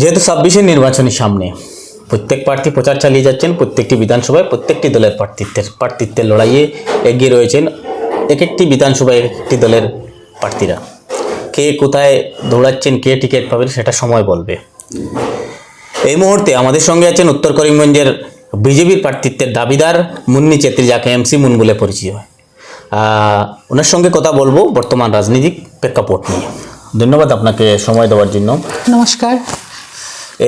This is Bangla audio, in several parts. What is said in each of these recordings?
যেহেতু ছাব্বিশের নির্বাচনী সামনে, প্রত্যেক প্রার্থী প্রচার চালিয়ে যাচ্ছেন, প্রত্যেকটি বিধানসভায় প্রত্যেকটি দলের প্রার্থিত্বের প্রার্থিত্বের লড়াইয়ে এগিয়ে রয়েছেন এক একটি বিধানসভায় এক একটি দলের প্রার্থীরা। কে কোথায় দৌড়াচ্ছেন, কে টিকিট পাবেন সেটা সময় বলবে। এই মুহূর্তে আমাদের সঙ্গে আছেন উত্তর করিমগঞ্জের বিজেপির প্রার্থিত্বের দাবিদার মুন্নি চেত্রী যাকে এমসি মুন বলে পরিচিত। হয় ওনার সঙ্গে কথা বলব বর্তমান রাজনৈতিক প্রেক্ষাপট নিয়ে। ধন্যবাদ আপনাকে সময় দেওয়ার জন্য। নমস্কার।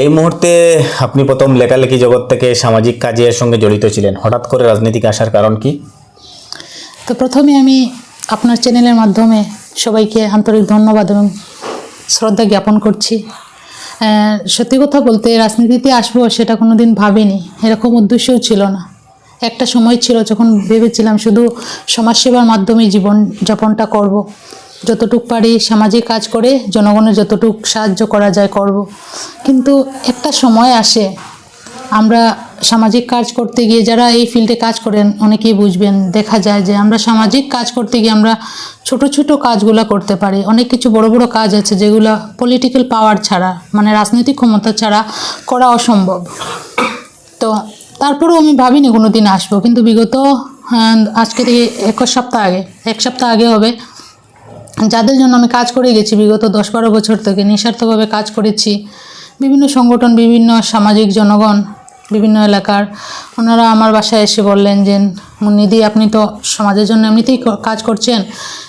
এই মুহূর্তে আপনি প্রথম লেখালেখি জগৎ থেকে সামাজিক কাজের সঙ্গে জড়িত ছিলেন। হঠাৎ করে রাজনীতিকে আসার কারণ কি? তো প্রথমে আমি আপনার চ্যানেলের মাধ্যমে সবাইকে আন্তরিক ধন্যবাদ এবং শ্রদ্ধা জ্ঞাপন করছি। সত্যি কথা বলতে রাজনীতিতে আসব সেটা কোনো দিন ভাবিনি। এরকম উদ্দেশ্যও ছিল না। একটা সময় ছিল যখন ভেবেছিলাম শুধু সমাজসেবার মাধ্যমে জীবন যাপনটা করব। যতটুক পারি সামাজিক কাজ করে জনগণের যতটুক সাহায্য করা যায় করব। কিন্তু একটা সময় আসে আমরা সামাজিক কাজ করতে গিয়ে যারা এই ফিল্ডে কাজ করেন অনেকেই বুঝবেন দেখা যায় যে আমরা সামাজিক কাজ করতে গিয়ে আমরা ছোট ছোট কাজগুলো করতে পারি। অনেক কিছু বড় বড় কাজ আছে যেগুলো পলিটিক্যাল পাওয়ার ছাড়া মানে রাজনৈতিক ক্ষমতা ছাড়া করা অসম্ভব। তো তারপরেও আমি ভাবিনি কোনো দিন আসব কিন্তু বিগত আহ, আজকে থেকে এক সপ্তাহ আগে এক সপ্তাহ আগে হবে। যাদের জন্য আমি কাজ করে গেছি, বিগত দশ বারো বছর থেকে নিঃস্বার্থভাবে কাজ করেছি, বিভিন্ন সংগঠন, বিভিন্ন সামাজিক জনগণ বিভিন্ন এলাকার ওনারা আমার বাসায় এসে বললেন যে মুন্নিদি আপনি তো সমাজের জন্য এমনিতেই কাজ করছেন।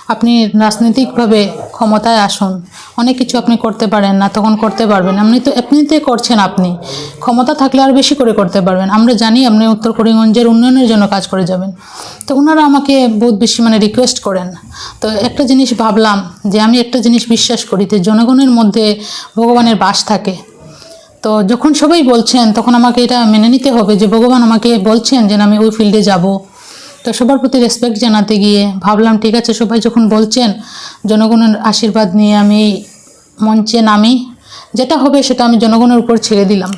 আপনি রাজনৈতিকভাবে ক্ষমতায় আসুন। অনেক কিছু আপনি করতে পারেন না, তখন করতে পারবেন। আপনি তো, এমনিতে করছেন আপনি। ক্ষমতা থাকলে আর বেশি করে করতে পারবেন। আমরা জানি আপনি উত্তর করিমগঞ্জের উন্নয়নের জন্য কাজ করে যাবেন। তো ওনারা আমাকে বহুত বেশি মানে রিকোয়েস্ট করেন। তো একটা জিনিস ভাবলাম যে, আমি একটা জিনিস বিশ্বাস করি যে, জনগণের মধ্যে ভগবানের বাস থাকে। তো যখন সবাই বলছেন তখন আমাকে এটা মেনে নিতে হবে যে ভগবান আমাকে বলছেন যে আমি ওই ফিল্ডে যাব। তো সবার প্রতি রেসপেক্ট জানাতে গিয়ে ভাবলাম ঠিক আছে সবাই যখন বলছেন জনগণের আশীর্বাদ নিয়ে আমি মঞ্চে নামি। যেটা হবে সেটা আমি জনগণের উপর ছেড়ে দিলাম।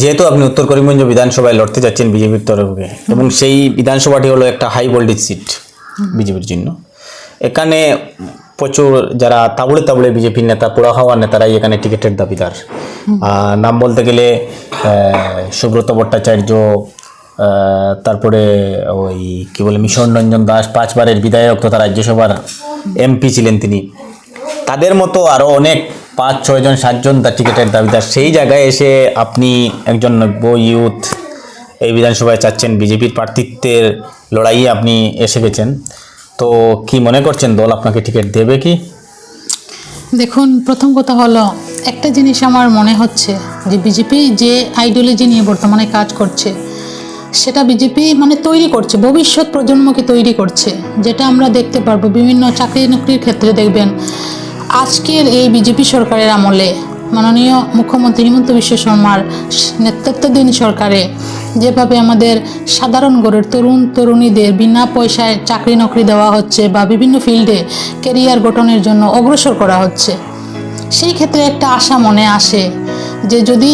যেহেতু আপনি উত্তর করিমগঞ্জ বিধানসভায় লড়তে যাচ্ছেন বিজেপির তরফে এবং সেই বিধানসভাটি হলো একটা হাই ভোল্টেজ সিট বিজেপির জন্য। এখানে প্রচুর যারা তাবড়ে তাবড়ে বিজেপির নেতা পোড়া হওয়ার নেতারাই এখানে টিকিটের দাবিদার। নাম বলতে গেলে সুব্রত ভট্টাচার্য তারপরে ওই কি বলে মিশন রঞ্জন দাস পাঁচবারের বিধায়ক তথা রাজ্যসভার এমপি ছিলেন তিনি। তাদের মতো আরও অনেক পাঁচ ছয়জন সাতজন তার টিকিটের দাবিদার। সেই জায়গায় এসে আপনি একজন নব্য ইউথ এই বিধানসভায় চাচ্ছেন বিজেপির প্রার্থিত্বের লড়াইয়ে আপনি এসে গেছেন। তো কি মনে করছেন দল আপনাকে টিকিট দেবে কি? দেখুন, প্রথম কথা হলো, একটা জিনিস আমার মনে হচ্ছে যে বিজেপি যে আইডিওলজি নিয়ে বর্তমানে কাজ করছে, সেটা বিজেপি মানে তৈরি করছে, ভবিষ্যৎ প্রজন্মকে তৈরি করছে, যেটা আমরা দেখতে পারব বিভিন্ন চাকরি নকরির ক্ষেত্রে দেখবেন, আজকের এই বিজেপি সরকারের আমলে মাননীয় মুখ্যমন্ত্রী হিমন্ত বিশ্ব শর্মার নেতৃত্বাধীন সরকারে। যেভাবে আমাদের সাধারণ গড়ের তরুণ তরুণীদের বিনা পয়সায় চাকরি নকরি দেওয়া হচ্ছে বা বিভিন্ন ফিল্ডে কেরিয়ার গঠনের জন্য অগ্রসর করা হচ্ছে, সেই ক্ষেত্রে একটা আশা মনে আসে যে যদি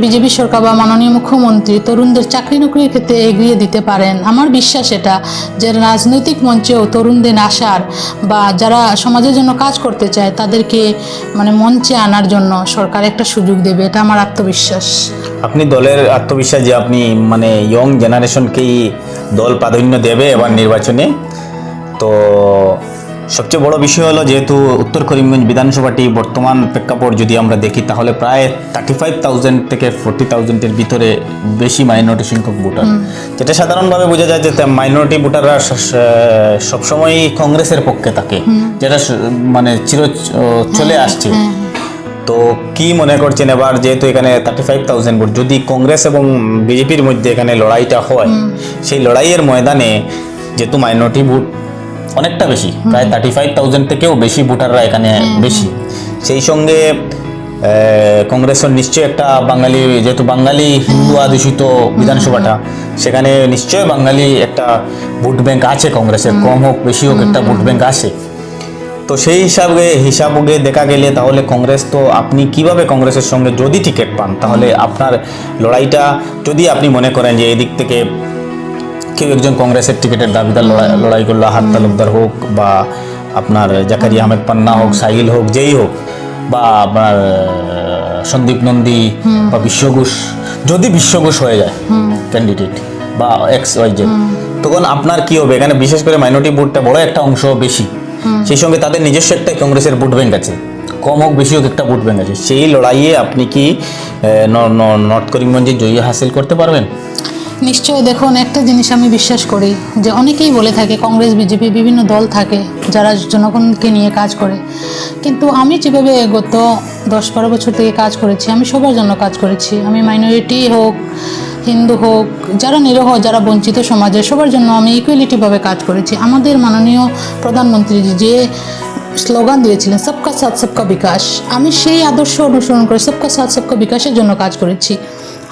বিজেপি সরকার বা মাননীয় মুখ্যমন্ত্রী তরুণদের চাকরি নকরির ক্ষেত্রে এগিয়ে দিতে পারেন। আমার বিশ্বাস এটা যে রাজনৈতিক মঞ্চেও তরুণদের আসার বা যারা সমাজের জন্য কাজ করতে চায়, তাদেরকে মানে মঞ্চে আনার জন্য সরকার একটা সুযোগ দেবে, এটা আমার আত্মবিশ্বাস। আপনি দলের আত্মবিশ্বাস যে আপনি মানে ইয়ং জেনারেশনকেই দল প্রাধান্য দেবে এবার নির্বাচনে? তো সবচেয়ে বড় বিষয় হলো যেহেতু উত্তর করিমগঞ্জ বিধানসভাটি বর্তমান প্রেক্ষাপট যদি আমরা দেখি তাহলে প্রায় থার্টি ফাইভ থাউজেন্ড থেকে ফোর্টি থাউজেন্ডের ভিতরে বেশি মাইনরিটি সংখ্যক ভোটার। যেটা সাধারণভাবে বোঝা যায় যে মাইনরিটি ভোটাররা সবসময়ই কংগ্রেসের পক্ষে থাকে যেটা মানে চির চলে আসছে। তো কি মনে করছেন এবার যেহেতু এখানে থার্টি ফাইভ থাউজেন্ড ভোট যদি কংগ্রেস এবং বিজেপির মধ্যে এখানে লড়াইটা হয় সেই লড়াইয়ের ময়দানে যেহেতু মাইনরিটি ভোট অনেকটা বেশি প্রায় থার্টি ফাইভ থাউজেন্ড থেকেও বেশি ভোটাররা এখানে বেশি। সেই সঙ্গে কংগ্রেসের নিশ্চয়ই একটা বাঙালি যেহেতু বাঙালি হিন্দু আদূষিত বিধানসভাটা সেখানে নিশ্চয়ই বাঙালি একটা ভোট ব্যাংক আছে কংগ্রেসের। কম হোক বেশি হোক একটা ভোট ব্যাংক আছে। তো সেই হিসাবে হিসাবে দেখা গেলে তাহলে কংগ্রেস তো আপনি কীভাবে কংগ্রেসের সঙ্গে যদি টিকিট পান তাহলে আপনার লড়াইটা যদি আপনি মনে করেন যে এদিক থেকে কেউ একজন কংগ্রেসের টিকিটের দাবিদার লড়াই লড়াই করল, হাত তালুকদার হোক বা আপনার জাকারি আহমেদ পান্না হোক, সাহিল হোক, যেই হোক, বা আপনার সন্দীপ নন্দী বা বিশ্বঘোষ, যদি বিশ্বঘোষ হয়ে যায় ক্যান্ডিডেট বা এক্স ওয়াই জেড তখন আপনার কি হবে? এখানে বিশেষ করে মাইনরিটি ভোটটা বড় একটা অংশ বেশি। সেই সঙ্গে তাদের নিজস্ব একটা কংগ্রেসের ভোট ব্যাংক আছে। কম হোক, বেশি হোক একটা ভোট ব্যাংক আছে। সেই লড়াইয়ে আপনি কি নর্থ করিমগঞ্জে জয়ী হাসিল করতে পারবেন? নিশ্চয়ই দেখুন, একটা জিনিস আমি বিশ্বাস করি যে অনেকেই বলে থাকে কংগ্রেস, বিজেপি বিভিন্ন দল থাকে যারা জনগণকে নিয়ে কাজ করে। কিন্তু আমি যেভাবে গত দশ বারো বছর থেকে কাজ করেছি, আমি সবার জন্য কাজ করেছি। আমি মাইনরিটি হোক, হিন্দু হোক, যারা নিরহ, যারা বঞ্চিত সমাজে, সবার জন্য আমি ইকুয়ালিটিভাবে কাজ করেছি। আমাদের মাননীয় প্রধানমন্ত্রী যে স্লোগান দিয়েছিলেন, সবকা সাথ, সবকা বিকাশ। আমি সেই আদর্শ অনুসরণ করে সবকা সাথ, সবকা বিকাশের জন্য কাজ করেছি।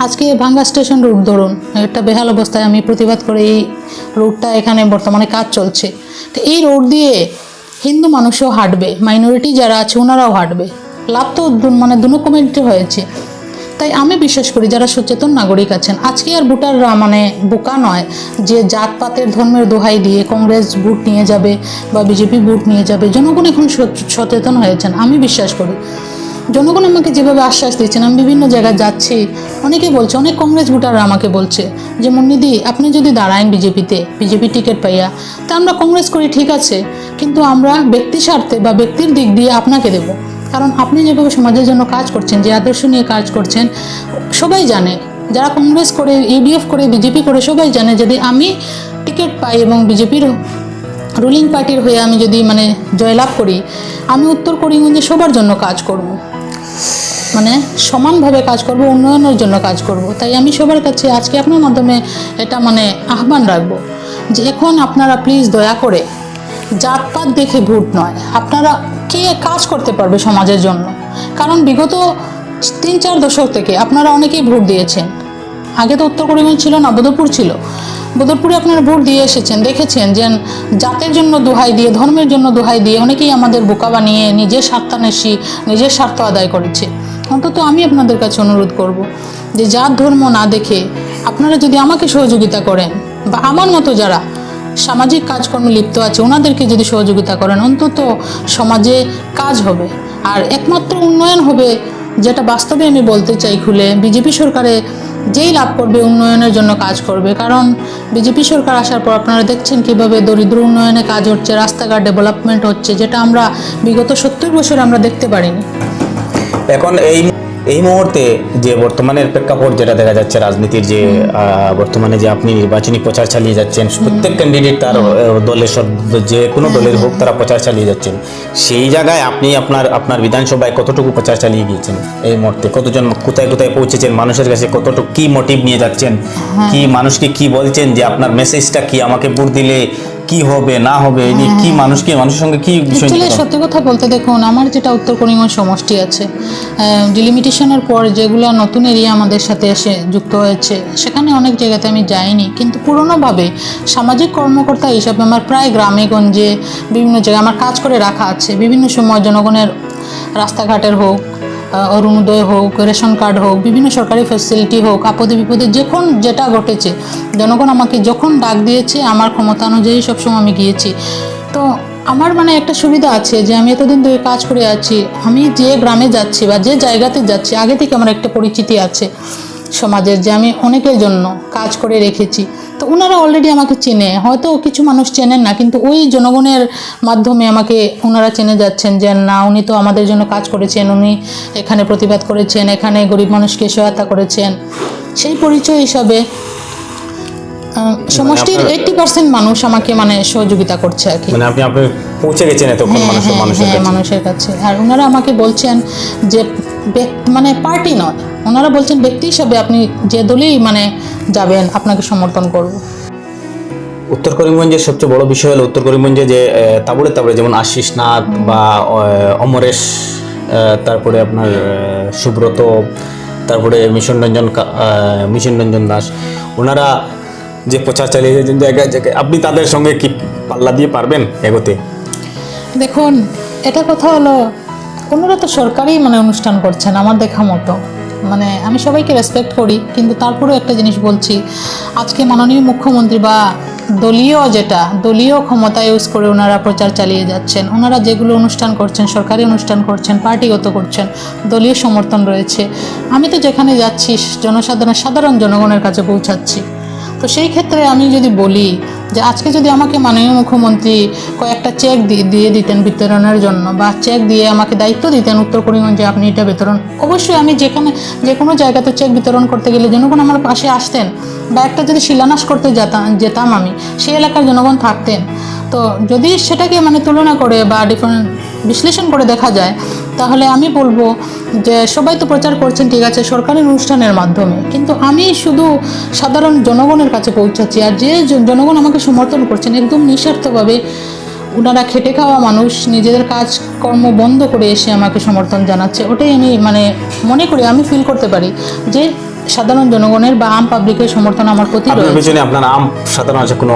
আজকে ভাঙ্গা স্টেশন রুট ধরুন, একটা বেহাল অবস্থায় আমি প্রতিবাদ করে এই রুটটা এখানে বর্তমানে কাজ চলছে। তো এই রোড দিয়ে হিন্দু মানুষও হাঁটবে মাইনরিটি যারা আছে ওনারাও হাঁটবে। লাভ তো মানে দুনো কমিউনিটি হয়েছে। তাই আমি বিশ্বাস করি যারা সচেতন নাগরিক আছেন, আজকে আর ভোটাররা মানে বোকা নয় যে জাতপাতের ধর্মের দোহাই দিয়ে কংগ্রেস ভোট নিয়ে যাবে বা বিজেপি ভোট নিয়ে যাবে, জনগণ এখন সচ- সচেতন হয়েছেন, আমি বিশ্বাস করি। জনগণ আমাকে যেভাবে আশ্বাস দিচ্ছেন আমি বিভিন্ন জায়গায় যাচ্ছি অনেকে বলছে, অনেক কংগ্রেস ভোটাররা আমাকে বলছে যে, মুন্নিদি, আপনি যদি দাঁড়ায়েন বিজেপিতে, বিজেপি টিকিট পাইয়া, তা আমরা কংগ্রেস করি, ঠিক আছে, কিন্তু আমরা ব্যক্তি স্বার্থে বা ব্যক্তির দিক দিয়ে আপনাকে দেব। কারণ আপনি যেভাবে সমাজের জন্য কাজ করছেন, যে আদর্শ নিয়ে কাজ করছেন, সবাই জানে, যারা কংগ্রেস করে ইউডিএফ করে বিজেপি করে, সবাই জানে যদি আমি টিকিট পাই এবং বিজেপির রুলিং পার্টির হয়ে আমি যদি মানে জয়লাভ করি, আমি উত্তর করিমগঞ্জে সবার জন্য কাজ করব। মানে সমানভাবে কাজ করব, উন্নয়নের জন্য কাজ করব। তাই আমি সবার কাছে আজকে আপনার মাধ্যমে এটা মানে আহ্বান রাখব যে এখন আপনারা প্লিজ দয়া করে জাতপাত দেখে ভোট নয়, আপনারা কে কাজ করতে পারবে সমাজের জন্য? কারণ বিগত তিন চার দশক থেকে আপনারা অনেকেই ভোট দিয়েছেন। আগে তো উত্তর করিমগঞ্জ ছিল না, বদরপুর ছিল। বদরপুরে আপনারা ভোট দিয়ে এসেছেন, দেখেছেন যে জাতের জন্য দোহাই দিয়ে, ধর্মের জন্য দোহাই দিয়ে অনেকেই আমাদের বোকা বানিয়ে নিজের স্বার্থান্বেষী নিজের স্বার্থ আদায় করেছে। অন্তত আমি আপনাদের কাছে অনুরোধ করব যে জাত, ধর্ম না দেখে আপনারা যদি আমাকে সহযোগিতা করেন বা আমার মতো যারা সামাজিক কাজকর্মে লিপ্ত আছে, ওনাদেরকে যদি সহযোগিতা করেন, অন্তত সমাজে কাজ হবে। আর একমাত্র উন্নয়ন হবে যেটা বাস্তবে আমি বলতে চাই খুলে, বিজেপি সরকারে যেই লাভ করবে উন্নয়নের জন্য কাজ করবে। কারণ বিজেপি সরকার আসার পর আপনারা দেখছেন কীভাবে দরিদ্র উন্নয়নে কাজ হচ্ছে, রাস্তাঘাট ডেভেলপমেন্ট হচ্ছে, যেটা আমরা বিগত সত্তর বছর আমরা দেখতে পারিনি। এখন এই এই মুহূর্তে যে বর্তমানের প্রেক্ষাপট যেটা দেখা যাচ্ছে রাজনীতির যে বর্তমানে যে আপনি নির্বাচনী প্রচার চালিয়ে যাচ্ছেন প্রত্যেক ক্যান্ডিডেট তার দলের সব যে কোনো দলের হোক তারা প্রচার চালিয়ে যাচ্ছেন। সেই জায়গায় আপনি আপনার আপনার বিধানসভায় কতটুকু প্রচার চালিয়ে গিয়েছেন এই মুহূর্তে? কতজন কোথায় কোথায় পৌঁছেছেন? মানুষের কাছে কতটুকু কি মোটিভ নিয়ে যাচ্ছেন? কি মানুষকে কি বলছেন যে আপনার মেসেজটা কি? আমাকে ভোট দিলে কি হবে না হবে এই নিয়ে কি মানুষকে মানুষের সঙ্গে কি বিষয় অ্যাকচুয়ালি সত্যি কথা বলতে দেখুন আমার যেটা উত্তর করিমগঞ্জ সমষ্টি আছে। ডিলিমিটেশনের পর যেগুলো নতুন এরিয়া আমাদের সাথে এসে যুক্ত হয়েছে সেখানে অনেক জায়গাতে আমি যাইনি। কিন্তু পুরনোভাবে সামাজিক কর্মকর্তা হিসাবে আমার প্রায় গ্রামে গঞ্জে বিভিন্ন জায়গায় আমার কাজ করে রাখা আছে। বিভিন্ন সময় জনগণের রাস্তাঘাটের হোক অরুণোদয় হোক, রেশন কার্ড হোক, বিভিন্ন সরকারি ফ্যাসিলিটি হোক, আপদে বিপদে যখন যেটা ঘটেছে, জনগণ আমাকে যখন ডাক দিয়েছে, আমার ক্ষমতা অনুযায়ী সবসময় আমি গিয়েছি। তো আমার মানে একটা সুবিধা আছে যে আমি এতদিন ধরে কাজ করে আছি, আমি যে গ্রামে যাচ্ছি বা যে জায়গাতে যাচ্ছি, আগে থেকে আমার একটা পরিচিতি আছে। সমাজের যে আমি অনেকের জন্য কাজ করে রেখেছি। তো ওনারা অলরেডি আমাকে চেনে। হয়তো কিছু মানুষ চেনেন না কিন্তু ওই জনগণের মাধ্যমে আমাকে ওনারা চেনে যাচ্ছেন যে না উনি তো আমাদের জন্য কাজ করেছেন উনি এখানে প্রতিবাদ করেছেন এখানে গরিব মানুষকে সহায়তা করেছেন। সেই পরিচয় হিসাবে আহ, সমষ্টির এইটটি পার্সেন্ট মানুষ আমাকে মানে সহযোগিতা করছে আর কি। মানে আপনি পৌঁছে গেছেন এতক্ষণ হ্যাঁ, মানুষের হ্যাঁ, মানুষের হ্যাঁ, কাছে। আর ওনারা আমাকে বলছেন যে মানে পার্টি নয়। ওনারা বলছেন ব্যক্তি হিসাবে আপনি যে দলেই মানে যাবেন আপনাকে সমর্থন করব। উত্তর করিমগঞ্জের সবচেয়ে বড় বিষয় হলো উত্তর করিমগঞ্জে যে তাবড়ে তাবড়ে যেমন আশিস নাথ বা অমরেশ তারপরে আপনার সুব্রত তারপরে মিশন রঞ্জন মিশন রঞ্জন দাস ওনারা যে প্রচার চালিয়ে যাচ্ছেন জায়গায় জায়গায় আপনি তাদের সঙ্গে কি পাল্লা দিয়ে পারবেন এগোতে? দেখুন এটা কথা হলো ওনারা তো সরকারি মানে অনুষ্ঠান করছেন আমার দেখা মতো। মানে আমি সবাইকে রেসপেক্ট করি, কিন্তু তারপরেও একটা জিনিস বলছি, আজকে মাননীয় মুখ্যমন্ত্রী বা দলীয় যেটা, দলীয় ক্ষমতা ইউজ করে ওনারা প্রচার চালিয়ে যাচ্ছেন। ওনারা যেগুলো অনুষ্ঠান করছেন, সরকারি অনুষ্ঠান করছেন, পার্টিগত করছেন, দলীয় সমর্থন রয়েছে। আমি তো যেখানে যাচ্ছি, জনসাধারণ, সাধারণ জনগণের কাছে পৌঁছাচ্ছি। তো সেই ক্ষেত্রে আমি যদি বলি যে আজকে যদি আমাকে মাননীয় মুখ্যমন্ত্রী কয়েকটা চেক দিয়ে দিতেন বিতরণের জন্য বা চেক দিয়ে আমাকে দায়িত্ব দিতেন উত্তর করিমগঞ্জে আপনি এটা বিতরণ, অবশ্যই আমি যেখানে যে কোনো জায়গাতে চেক বিতরণ করতে গেলে জনগণ আমার পাশে আসতেন বা একটা যদি শিলান্যাস করতে যেতাম যেতাম আমি, সেই এলাকার জনগণ থাকতেন। তো যদি সেটাকে মানে তুলনা করে বা ডিফারেন্ট বিশ্লেষণ করে দেখা যায় তাহলে আমি বলব যে সবাই তো প্রচার করছেন ঠিক আছে সরকারি অনুষ্ঠানের মাধ্যমে। কিন্তু আমি শুধু সাধারণ জনগণের কাছে পৌঁছাচ্ছি আর যে জনগণ আমাকে সমর্থন করছেন একদম নিঃস্বার্থভাবে ওনারা খেটে খাওয়া মানুষ নিজেদের কাজকর্ম বন্ধ করে এসে আমাকে সমর্থন জানাচ্ছে ওটাই আমি মানে মনে করি আমি ফিল করতে পারি যে সাধারণ জনগণের বা আম পাবলিকের সমর্থন আমার প্রতি আপনার রয়েছে। আপনার আম সাধারণ আছে কোনো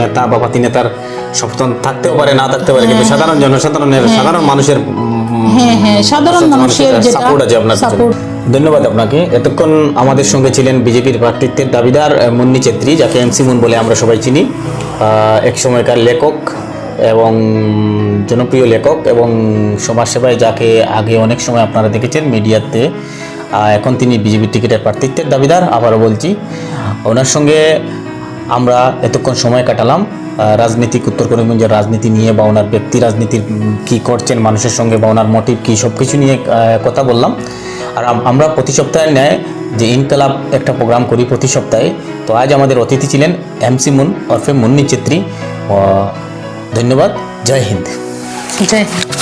নেতা বা পাতি নেতার সমর্থন থাকতেও পারে না থাকতে পারে কিন্তু সাধারণ জনসাধারণের সাধারণ মানুষের হ্যাঁ হ্যাঁ সাধারণ মানুষের যেটা সাপোর্ট আছে আপনার ধন্যবাদ আপনাকে। এতক্ষণ আমাদের সঙ্গে ছিলেন বিজেপির প্রার্থিত্বের দাবিদার মুন্নি চেত্রী যাকে এমসি মুন বলে আমরা সবাই চিনি এক সময়কার লেখক এবং জনপ্রিয় লেখক এবং সমাজসেবায় যাকে আগে অনেক সময় আপনারা দেখেছেন মিডিয়াতে এখন তিনি বিজেপির টিকিটের প্রার্থিত্বের দাবিদার আবারও বলছি। ওনার সঙ্গে আমরা এতক্ষণ সময় কাটালাম রাজনীতিক উত্তর করিমগঞ্জের রাজনীতি নিয়ে বা ওনার ব্যক্তি রাজনীতির কী করছেন, মানুষের সঙ্গে বা ওনার মোটিভ কী সব কিছু নিয়ে কথা বললাম। আর আমরা প্রতি সপ্তাহে নেয় যে ইনকালাব একটা প্রোগ্রাম করি প্রতি সপ্তাহে, তো আজ আমাদের অতিথি ছিলেন এমসি মুন ওরফে মুন্নি চেত্রী ধন্যবাদ, জয় হিন্দ। জয় হিন্দ।